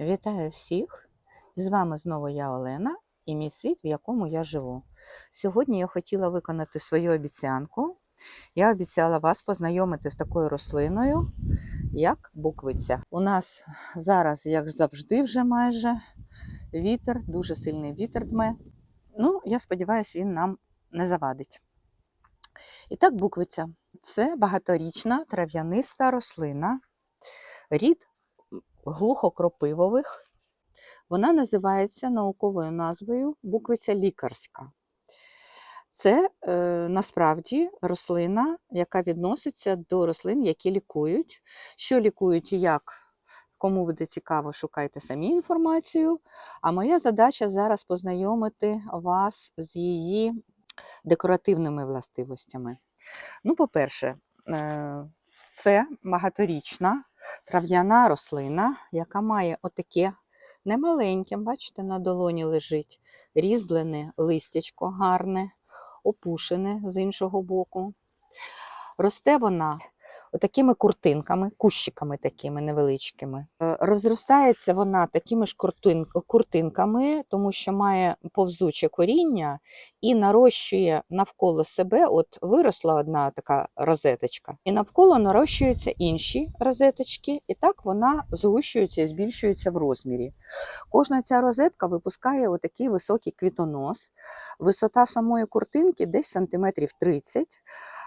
Вітаю всіх! З вами знову я Олена і мій світ, в якому я живу. Сьогодні я хотіла виконати свою обіцянку. Я обіцяла вас познайомити з такою рослиною, як буквиця. У нас зараз, як завжди, вже майже вітер, дуже сильний вітер дме. Ну, я сподіваюся, він нам не завадить. І так, буквиця це багаторічна трав'яниста рослина, рід глухокропивових. Вона називається науковою назвою буквиця лікарська. Це е, насправді рослина, яка відноситься до рослин, які лікують. Що лікують і як, кому буде цікаво, шукайте самі інформацію. А моя задача зараз познайомити вас з її декоративними властивостями. Ну, по-перше, е, це багаторічна трав'яна рослина, яка має отаке немаленьке, бачите, на долоні лежить різьблене листячко гарне, опушене з іншого боку. Росте вона отакими куртинками, кущиками такими невеличкими. Е, Розростається вона такими ж куртинками, тому що має повзуче коріння і нарощує навколо себе. От виросла одна така розеточка, і навколо нарощуються інші розеточки, і так вона згущується і збільшується в розмірі. Кожна ця розетка випускає отакий високий квітонос. Висота самої куртинки десь сантиметрів 30 м, квітон,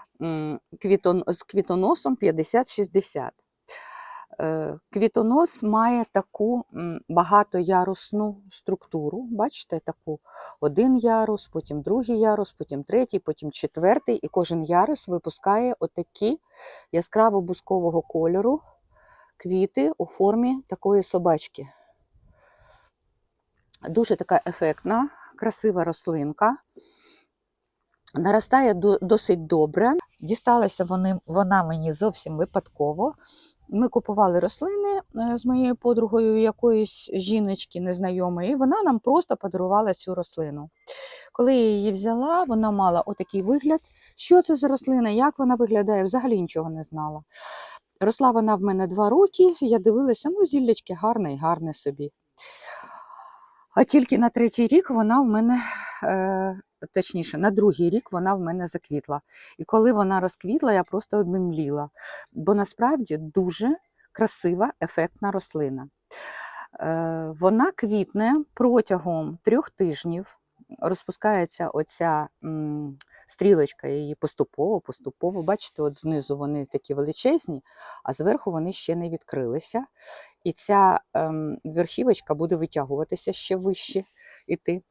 з квітоносом 50-60. Е, Квітонос має таку багатоярусну структуру. Бачите, таку один ярус, потім другий ярус, потім третій, потім четвертий, і кожен ярус випускає отакі яскраво бускового кольору квіти у формі такої собачки. Дуже така ефектна, красива рослинка. Наростає досить добре. Дісталася вони, вона мені зовсім випадково. Ми купували рослини е, з моєю подругою якоїсь жіночки незнайомої, і вона нам просто подарувала цю рослину. Коли я її взяла, вона мала отакий вигляд. Що це за рослина, як вона виглядає, взагалі нічого не знала. Росла вона в мене два роки, я дивилася, ну, зіллячки гарне і гарне собі. А тільки на третій рік вона в мене, точніше, на другий рік вона в мене заквітла. І коли вона розквітла, я просто обмімліла. Бо насправді дуже красива, ефектна рослина. Е, вона квітне протягом трьох тижнів. Розпускається оця стрілочка її поступово, поступово. Бачите, от знизу вони такі величезні, а зверху вони ще не відкрилися. І ця ем, верхівочка буде витягуватися ще вище іти.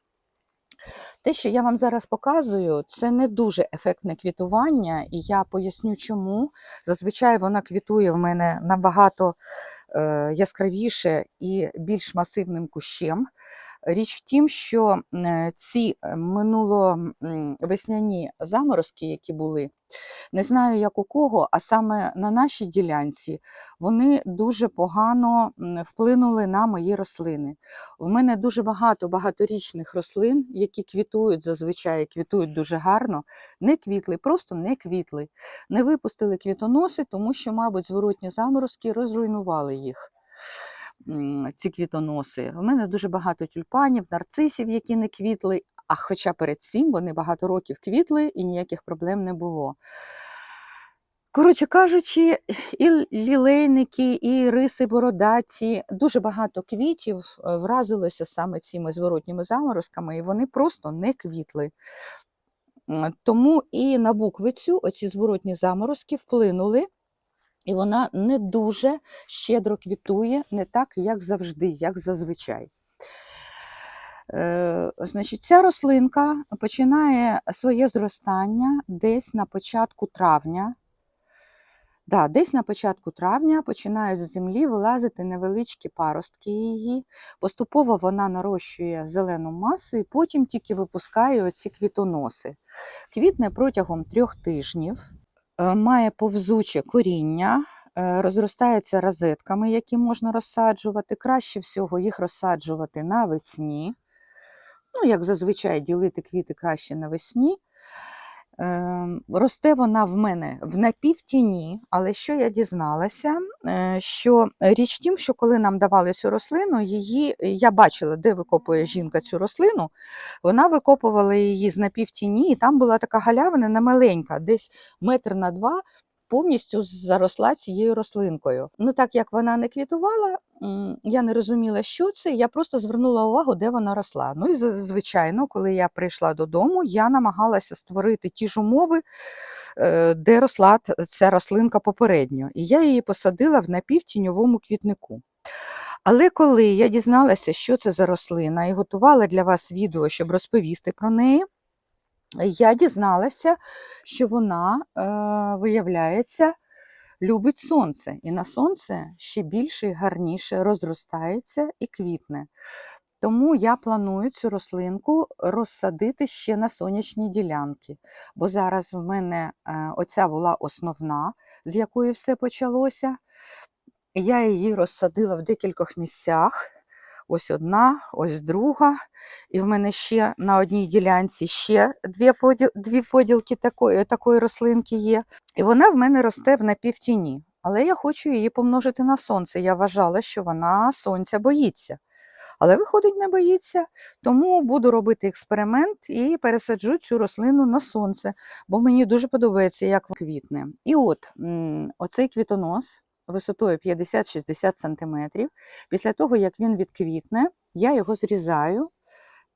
Те, що я вам зараз показую, це не дуже ефектне квітування, і я поясню, чому. Зазвичай вона квітує в мене набагато е, яскравіше і більш масивним кущем. Річ в тім, що е, ці минуловесняні заморозки, які були, не знаю як у кого, а саме на нашій ділянці, вони дуже погано вплинули на мої рослини. У мене дуже багато багаторічних рослин, які квітують зазвичай квітують дуже гарно, не квітли, просто не квітли. Не випустили квітоноси, тому що, мабуть, зворотні заморозки розруйнували їх. Ці квітоноси. У мене дуже багато тюльпанів, нарцисів, які не квітли. А хоча перед цим вони багато років квітли і ніяких проблем не було. Коротше кажучи, і лілейники, і риси бородаті, дуже багато квітів е, вразилося саме цими зворотніми заморозками, і вони просто не квітли. Тому і на буквицю оці зворотні заморозки вплинули, і вона не дуже щедро квітує, не так, як завжди, як зазвичай. Е, Значить, ця рослинка починає своє зростання десь на початку травня. Да, десь на початку травня починають з землі вилазити невеличкі паростки її. Поступово вона нарощує зелену масу і потім тільки випускає оці квітоноси. Квітне протягом трьох тижнів, має повзуче коріння, е, розростається розетками, які можна розсаджувати. Краще всього їх розсаджувати навесні. Ну, як зазвичай, ділити квіти краще навесні. Ем, Росте вона в мене в напівтіні, але що я дізналася, е, що річ тім, що коли нам давали цю рослину, її я бачила, де викопує жінка цю рослину. Вона викопувала її з напівтіні, і там була така галявина немаленька, десь метр на два. Повністю заросла цією рослинкою. Ну так як вона не квітувала, я не розуміла, що це. Я просто звернула увагу, де вона росла. Ну і звичайно, коли я прийшла додому, я намагалася створити ті ж умови, е, де росла ця рослинка попередньо. І я її посадила в напівтіньовому квітнику. Але коли я дізналася, що це за рослина, і готувала для вас відео, щоб розповісти про неї, я дізналася, що вона, е, виявляється, любить сонце. І на сонце ще більше і гарніше розростається і квітне. Тому я планую цю рослинку розсадити ще на сонячні ділянки. Бо зараз в мене е, оця була основна, з якої все почалося. Я її розсадила в декількох місцях. Ось одна, ось друга. І в мене ще на одній ділянці ще дві, поділ, дві поділки такої, такої рослинки є. І вона в мене росте в напівтіні. Але я хочу її помножити на сонце. Я вважала, що вона сонця боїться. Але виходить, не боїться. Тому буду робити експеримент і пересаджу цю рослину на сонце, бо мені дуже подобається, як квітне. І от оцей квітонос висотою 50-60 см. Після того, як він відквітне, я його зрізаю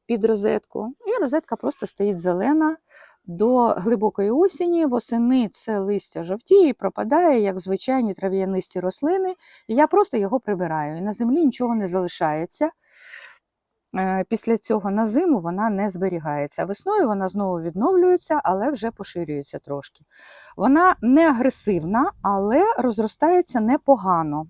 під розетку, і розетка просто стоїть зелена до глибокої осені. Восени це листя жовтіє і пропадає, як звичайні трав'янисті рослини. І я просто його прибираю. І на землі нічого не залишається. Е, Після цього на зиму вона не зберігається. Весною вона знову відновлюється, але вже поширюється трошки. Вона не агресивна, але розростається непогано.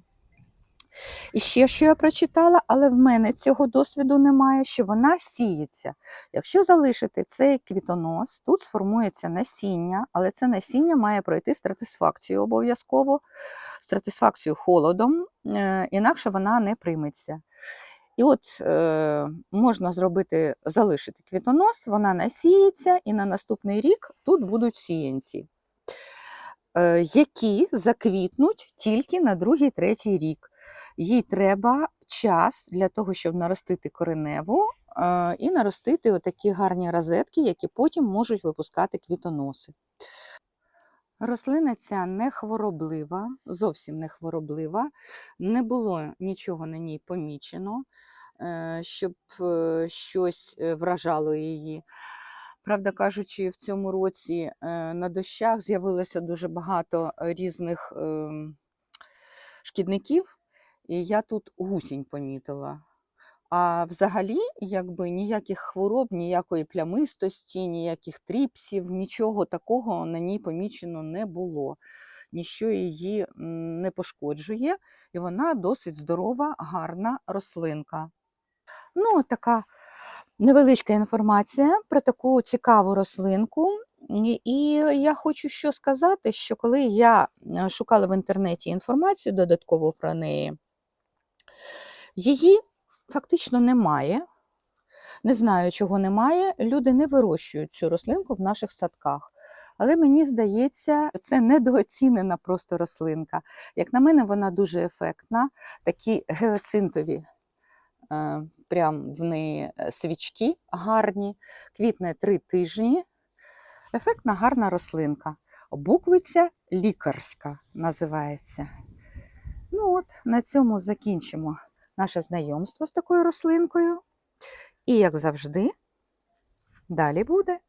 І ще що я прочитала, але в мене цього досвіду немає, що вона сіється. Якщо залишити цей квітонос, тут сформується насіння, але це насіння має пройти стратисфакцію обов'язково, стратисфакцію холодом, е, інакше вона не прийметься. І от е, можна зробити, залишити квітонос, вона насіється, і на наступний рік тут будуть сіянці, е, які заквітнуть тільки на другий, третій рік. Їй треба час для того, щоб наростити кореневу е, і наростити отакі гарні розетки, які потім можуть випускати квітоноси. Рослина ця не хвороблива, зовсім не хвороблива, не було нічого на ній помічено, е, щоб е, щось е, вражало її. Правда кажучи, в цьому році на дощах з'явилося дуже багато різних ем, шкідників, і я тут гусінь помітила. А взагалі, якби ніяких хвороб, ніякої плямистості, ніяких тріпсів, нічого такого на ній помічено не було. Ніщо її не пошкоджує, і вона досить здорова, гарна рослинка. Ну, така невеличка інформація про таку цікаву рослинку. І я хочу що сказати, що коли я е, шукала в інтернеті інформацію додатково про неї, її фактично немає. Не знаю, чого немає. Люди не вирощують цю рослинку в наших садках. Але мені здається, це недооцінена просто рослинка. Як на мене, вона дуже ефектна. Такі геоцинтові, е, прям в неї е, свічки гарні, квітне три тижні. Ефектна гарна рослинка. Буквиця лікарська називається. Ну от, на цьому закінчимо наше знайомство з такою рослинкою. І, як завжди, далі буде.